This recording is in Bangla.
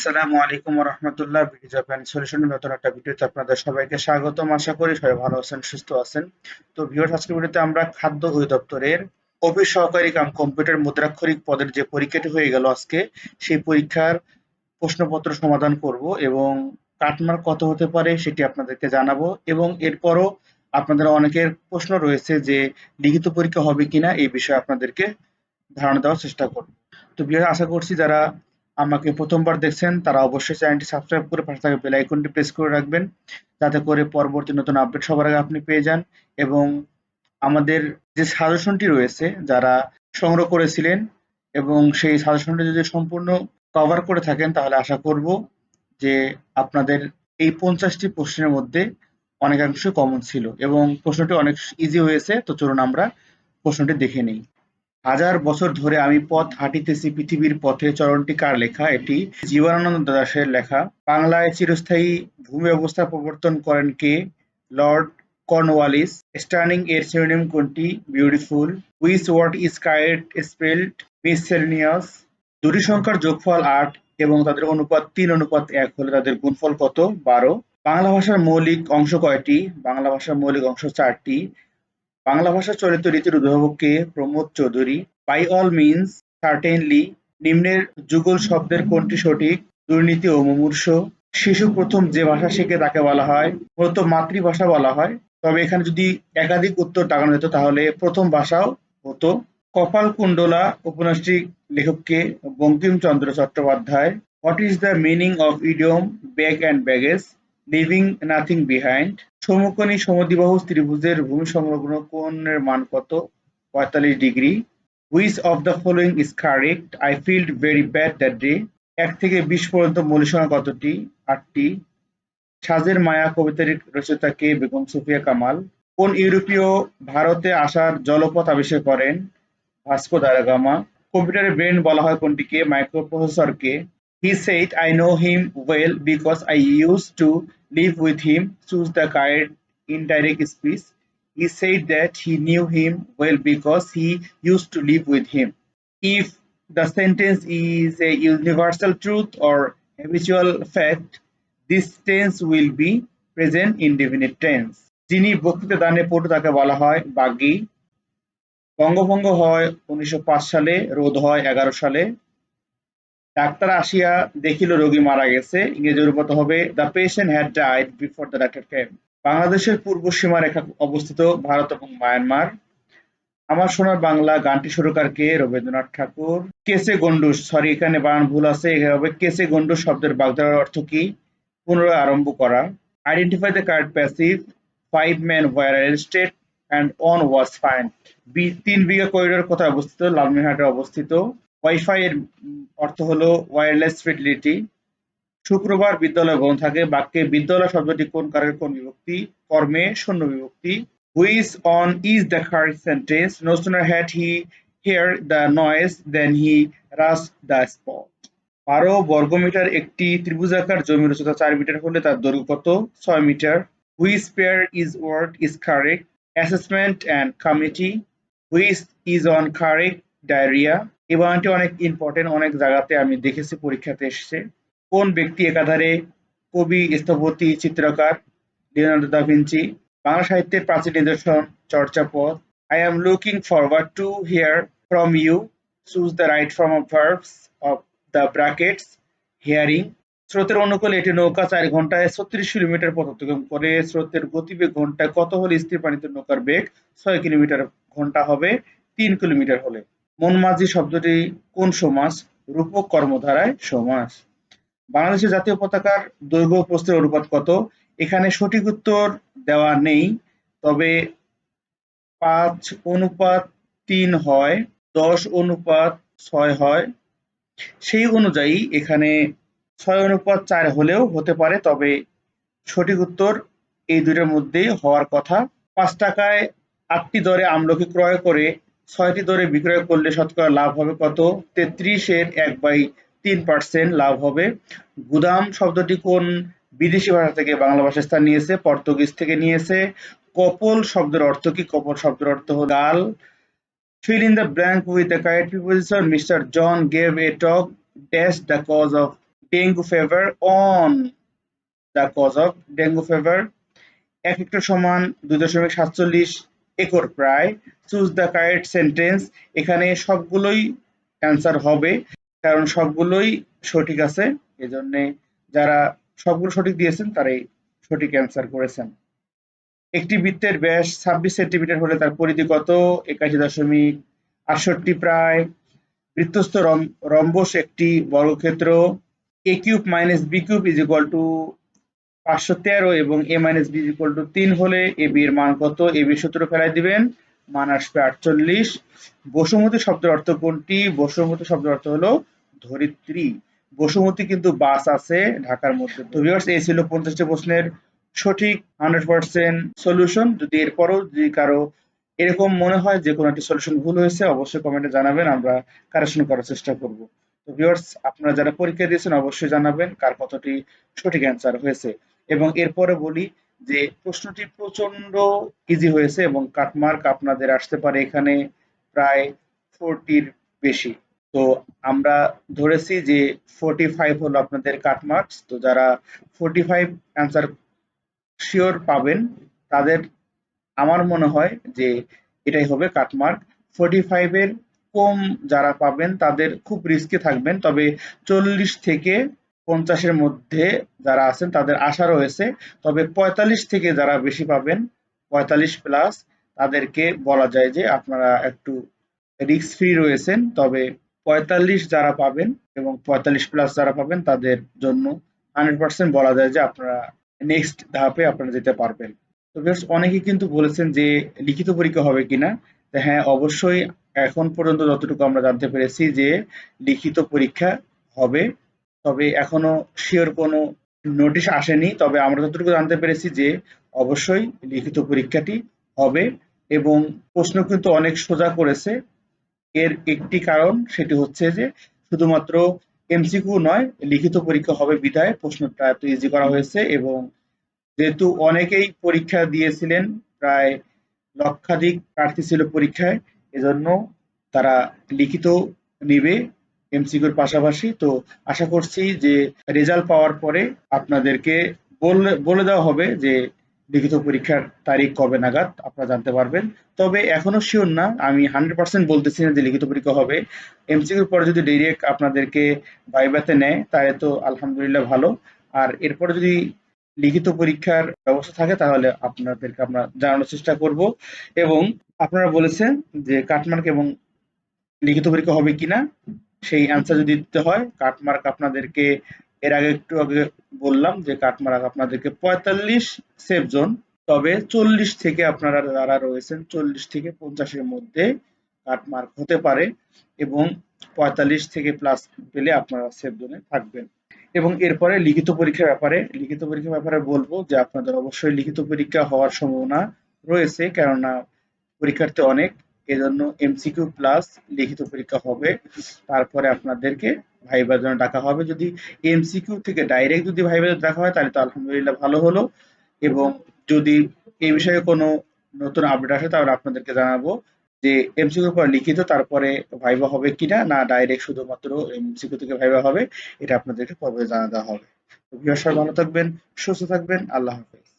আসসালামু আলাইকুম রহমতুল্লাহ সলিউশনের নতুন একটা ভিডিওতে আপনাদের সবাইকে স্বাগতম। আশা করি সবাই ভালো আছেন, সুস্থ আছেন। তো আজকের ভিডিওতে আমরা খাদ্য অধিদপ্তরের অফিস সহকারী কাম কম্পিউটার মুদ্রাক্ষরিক পদের যে পরীক্ষাটি হয়ে গেল আজকে, সেই পরীক্ষার প্রশ্নপত্র সমাধান করব এবং কাটমার্ক কত হতে পারে সেটি আপনাদেরকে জানাব এবং এরপরও আপনাদের অনেকের প্রশ্ন রয়েছে যে লিখিত পরীক্ষা হবে কিনা, এই বিষয়ে আপনাদেরকে ধারণা দেওয়ার চেষ্টা করব। তো ভিউয়ার আশা করছি যারা আমাকে প্রথমবার দেখছেন, তারা অবশ্যই চ্যানেলটি সাবস্ক্রাইব করে পাশে থাকা বেল আইকনটি প্রেস করে রাখবেন, যাতে করে পরবর্তী নতুন আপডেট সবার আগে আপনি পেয়ে যান এবং আমাদের যে সাজেশনটি রয়েছে, যারা সংগ্রহ করেছিলেন এবং সেই সাজেশনটি যদি সম্পূর্ণ কভার করে থাকেন, তাহলে আশা করব যে আপনাদের এই পঞ্চাশটি প্রশ্নের মধ্যে অনেকাংশ কমন ছিল এবং প্রশ্নটি অনেক ইজি হয়েছে, তো চলুন আমরা প্রশ্নটি দেখে নিই। হাজার বছর ধরে আমি পথ হাঁটিতেছি পৃথিবীর পথে। চরণটি কার লেখা? এটি জীবনানন্দ দাসের লেখা। বাংলায় চিরস্থায়ী ভূমি ব্যবস্থা প্রবর্তন করেন কে? Lord Cornwallis. স্টার্নিং এর সিনোনিম কোনটি? Beautiful. Which what is kite spelled miscellaneous. দুটি সংখ্যার যোগফল আট এবং তাদের অনুপাত তিন, অনুপাত এক হলে তাদের গুণফল কত? বারো। বাংলা ভাষার মৌলিক অংশ কয়টি? বাংলা ভাষার মৌলিক অংশ চারটি। বাংলা ভাষা চলিত রীতির উদ্ভাবক কে Pramod Chowdhury by all means certainly নিম্নের যুগল শব্দের কোনটি সঠিক, দুর্নীতি ও মুমূর্ষ, শিশু প্রথম যে ভাষা শেখে তাকে বলা হয়, মূলত মাতৃভাষা বলা হয়, তবে এখানে যদি একাধিক উত্তর টাকানো যেত তাহলে প্রথম ভাষাও হতো। কপাল কুণ্ডলা উপন্যাসটি লেখককে Bankimchandra Chattopadhyay what is the meaning of idiom bag and baggage leaving nothing behind সমকোণী সমদ্বিবাহু ত্রিভুজের ভূমি সংলগ্ন কোণের মান কত? পঁয়তাল্লিশ degree. Which of the following is correct I felt very bad that day এক থেকে বিশ পর্যন্ত মৌলিক সংখ্যা কতটি? আটটি। সাজের মায়া কবিতার রচয়িতা কে? বেগম সুফিয়া কামাল। কোন ইউরোপীয় ভারতে আসার জলপথ আবিষ্কার করেন? ভাস্কো দারাগামা কম্পিউটারের ব্রেন বলা হয় কোনটিকে মাইক্রোপ্রসেসরকে He said, I know him well because I use to live with him. Choose the correct indirect speech. He said that he knew him well because he used to live with him. If the sentence is a universal truth or habitual fact, this tense will be present indefinite tense. যিনি বক্তৃতা দানে পটু তাকে বলা হয় বাগ্যী বঙ্গভঙ্গ হয় উনিশশো পাঁচ সালে রোধ হয় এগারো সালে ডাক্তার আসিয়া দেখিল রোগী মারা গেছে। ইংরেজি অনুপাত হবে। The patient had died before the doctor came বাংলাদেশের পূর্ব সীমা রেখা অবস্থিত ভারত এবং মায়ানমার। আমার সোনার বাংলা গানটি সুরকার কে রবীন্দ্রনাথ ঠাকুর। কেসে গন্ডুস সরি এখানে বানান ভুল আছে। এখানে কেসে গন্ডুস শব্দের বাগধারার অর্থ কি? পুনরায় আরম্ভ করা। Identify the card passive five man war state and on was fine Tin Bigha corridor কোথায় অবস্থিত? লালমিনহাটে অবস্থিত। ওয়াইফাই এর অর্থ হলো ওয়্যারলেস ফিডিলিটি শুক্রবার বিদ্যালয় বন্ধ থাকে। বাক্যে বিদ্যালয় শব্দটি কোন কারের কোন বিভক্তি? কর্মে শূন্য বিভক্তি। Which one is the correct sentence no sooner had he hear the noise then he rush the spot বারো বর্গমিটার একটি ত্রিভুজাকার জমির উচ্চতা চার মিটার হলে তার দৈর্ঘ্য কত? ছয় metre. Which pair is word is correct assessment and committee which is on correct diarrhoea এই বানানটি অনেক ইম্পর্টেন্ট অনেক জায়গাতে আমি দেখেছি, পরীক্ষাতে এসেছে। কোন ব্যক্তি একাধারে কবি, স্থপতি, চিত্রকার, লিওনার্দো দা ভিঞ্চি, বাংলা সাহিত্যের প্রাচীন নিদর্শন Charyapada I am looking forward to hear from you choose the right form of verbs of the brackets hearing স্রোতের অনুকূলে এটি নৌকা চার ঘন্টায় ছত্রিশ কিলোমিটার পথ অতিক্রম করে, স্রোতের গতিবেগ ঘন্টায় কত হলে স্থির পানিতে নৌকার বেগ ছয় কিলোমিটার ঘণ্টা হবে, তিন কিলোমিটার হলে। মনমাঝি শব্দটি কোন সমাস রূপক কর্মধারায় সমাস বাংলাদেশের জাতীয় পতাকার দৈর্ঘ্য প্রস্থের অনুপাত কত? এখানে সঠিক উত্তর দেওয়া নেই, তবে পাঁচ অনুপাত তিন হয়, দশ অনুপাত ছয় হয়। সেই অনুযায়ী এখানে ছয় অনুপাত চার হলেও হতে পারে, তবে সঠিক উত্তর এই দুইটার মধ্যেই হওয়ার কথা। পাঁচ টাকায় আটটি দরে আমলকি ক্রয় করে ছয়টি দরে বিক্রয় করলে শতকরা লাভ হবে কত? তেত্রিশের এক বাই তিন পার্সেন্ট লাভ হবে। গুদাম শব্দটি কোন বিদেশি ভাষা থেকে বাংলা ভাষায় স্থান নিয়েছে পর্তুগিজ থেকে নিয়েছে। কপল শব্দের অর্থ কি? কপল শব্দের অর্থ হল গাল। Fill in the blank with the correct preposition mr john gave a talk dash the cause of dengue fever on the cause of dengue fever এক হেক্টর সমান দুই দশমিক সাতচল্লিশ একর প্রায় চুজ দ্য কারেক্ট সেন্টেন্স এখানে সবগুলোই অ্যান্সার হবে, কারণ সবগুলোই সঠিক আছে। এজন্য যারা সবগুলো সঠিক দিয়েছেন, তারাই সঠিক অ্যান্সার করেছেন। একটি বৃত্তের ব্যাস ছাব্বিশ সেন্টিমিটার হলে তার পরিধি কত? একাশি দশমিক আটষট্টি প্রায়। বৃত্তস্থ রম- রম্বস একটি বর্গক্ষেত্র A cube minus B cube is equal to পাঁচশো তেরো এবং A minus B equal to তিন হলে এ বি এর মান কত? এ বি সূত্র ফেলাই দিবেন। মান আসবে আটচল্লিশ। বসুমতী শব্দের অর্থ কোনটি? বসুমতী শব্দের অর্থ হলো ধরিত্রী। বসুমতী কিন্তু বাস আছে ঢাকার মধ্যে। তো ভিউয়ার্স এই ছিল পঞ্চাশটি প্রশ্নের সঠিক হান্ড্রেড পার্সেন্ট সলিউশন যদি এরপরও যদি কারও এরকম মনে হয় যে কোনো একটি সলিউশন ভুল হয়েছে, অবশ্যই কমেন্টে জানাবেন। আমরা কারেকশন করার চেষ্টা করব। ভিউয়ার্স আপনারা যারা পরীক্ষা দিয়েছেন, অবশ্যই জানাবেন কার কতটি সঠিক অ্যান্সার হয়েছে। এবং এরপরে বলি যে, প্রশ্নটি প্রচণ্ড ইজি হয়েছে এবং কাটমার্ক আপনাদের আসতে পারে এখানে প্রায় ফোরটির বেশি। তো আমরা ধরেছি যে ফোরটি ফাইভ হলো আপনাদের কাটমার্কস তো যারা ফোরটি ফাইভ অ্যান্সার শিওর পাবেন, তাদের আমার মনে হয় যে, এটাই হবে কাটমার্ক ফোরটি ফাইভের কম যারা পাবেন, তাদের খুব রিস্কে থাকবেন। তবে চল্লিশ থেকে পঞ্চাশের মধ্যে যারা আছেন, তাদের আশা রয়েছে। তবে পঁয়তাল্লিশ থেকে যারা বেশি পাবেন, পঁয়তাল্লিশ প্লাস তাদেরকে বলা যায় যে আপনারা একটু রিস্ক ফ্রি রয়েছেন। তবে পঁয়তাল্লিশ যারা পাবেন এবং পঁয়তাল্লিশ প্লাস যারা পাবেন, তাদের জন্য হান্ড্রেড পার্সেন্ট বলা যায় যে আপনারা নেক্সট ধাপে আপনারা যেতে পারবেন। তো বেশ অনেকেই কিন্তু বলেছেন যে লিখিত পরীক্ষা হবে কিনা? হ্যাঁ অবশ্যই এখন পর্যন্ত যতটুকু আমরা জানতে পেরেছি যে লিখিত পরীক্ষা হবে, তবে এখনও শিওর কোনো নোটিশ আসেনি। তবে আমরা যতটুকু জানতে পেরেছি যে অবশ্যই লিখিত পরীক্ষাটি হবে এবং প্রশ্ন কিন্তু অনেক সোজা করেছে। এর একটি কারণ সেটি হচ্ছে যে শুধুমাত্র এমসিকিউ নয়, লিখিত পরীক্ষা হবে বিধায়। প্রশ্নটা এত ইজি করা হয়েছে এবং যেহেতু অনেকেই পরীক্ষা দিয়েছিলেন, প্রায় লক্ষাধিক প্রার্থী ছিল পরীক্ষায় এজন্য তারা লিখিত নিবে এমসিকিউর পাশাপাশি। তো আশা করছি যে রেজাল্ট পাওয়ার পরে আপনাদেরকে বলে বলে দেওয়া হবে যে লিখিত পরীক্ষার তারিখ কবে নাগাদ, আপনারা জানতে পারবেন। তবে এখনও শিওর না, আমি হান্ড্রেড পার্সেন্ট বলতেছি না যে লিখিত পরীক্ষা হবে। এমসিকিউর পরে যদি ডিরেক্ট আপনাদেরকে ভাইবাতে নেয়, তাহলে তো আলহামদুলিল্লাহ ভালো। আর এরপরে যদি লিখিত পরীক্ষার ব্যবস্থা থাকে, তাহলে আপনাদেরকে আমরা জানানোর চেষ্টা করব। এবং আপনারা বলেছেন যে কাটমার্ক এবং লিখিত পরীক্ষা হবে কিনা, সেই অ্যান্সার যদি দিতে হয়, কাটমার্ক আপনাদেরকে এর আগে একটু আগে বললাম যে কাটমার্ক আপনাদেরকে পঁয়তাল্লিশ সেফ জোন তবে চল্লিশ থেকে আপনারা যারা রয়েছেন, চল্লিশ থেকে পঞ্চাশের মধ্যে কাটমার্ক হতে পারে এবং পঁয়তাল্লিশ থেকে প্লাস পেলে আপনারা সেফ জোনে থাকবেন। এবং এরপরে লিখিত পরীক্ষার ব্যাপারে, লিখিত পরীক্ষার ব্যাপারে বলব যে আপনাদের অবশ্যই লিখিত পরীক্ষা হওয়ার সম্ভাবনা রয়েছে, কেননা পরীক্ষার্থী অনেক, এজন্য এমসিকিউ প্লাস লিখিত পরীক্ষা হবে। তারপরে আপনাদেরকে ভাইবার জন্য ডাকা হবে। যদি এমসিকিউ থেকে ডাইরেক্ট যদি ভাইবার ডাকা হয়, তাহলে তো আলহামদুলিল্লাহ ভালো হলো। এবং যদি এই বিষয়ে কোনো নতুন আপডেট আসে, তাহলে আপনাদেরকে জানাব। যে এমসিকিউ পর লিখিত তারপরে ভাইবা হবে কিনা, না ডাইরেক্ট শুধুমাত্র এমসিকিউ থেকে ভাইবা হবে, এটা আপনাদেরকে পরে জানা দেওয়া হবে সবাই ভালো থাকবেন, সুস্থ থাকবেন, আল্লাহ হাফেজ।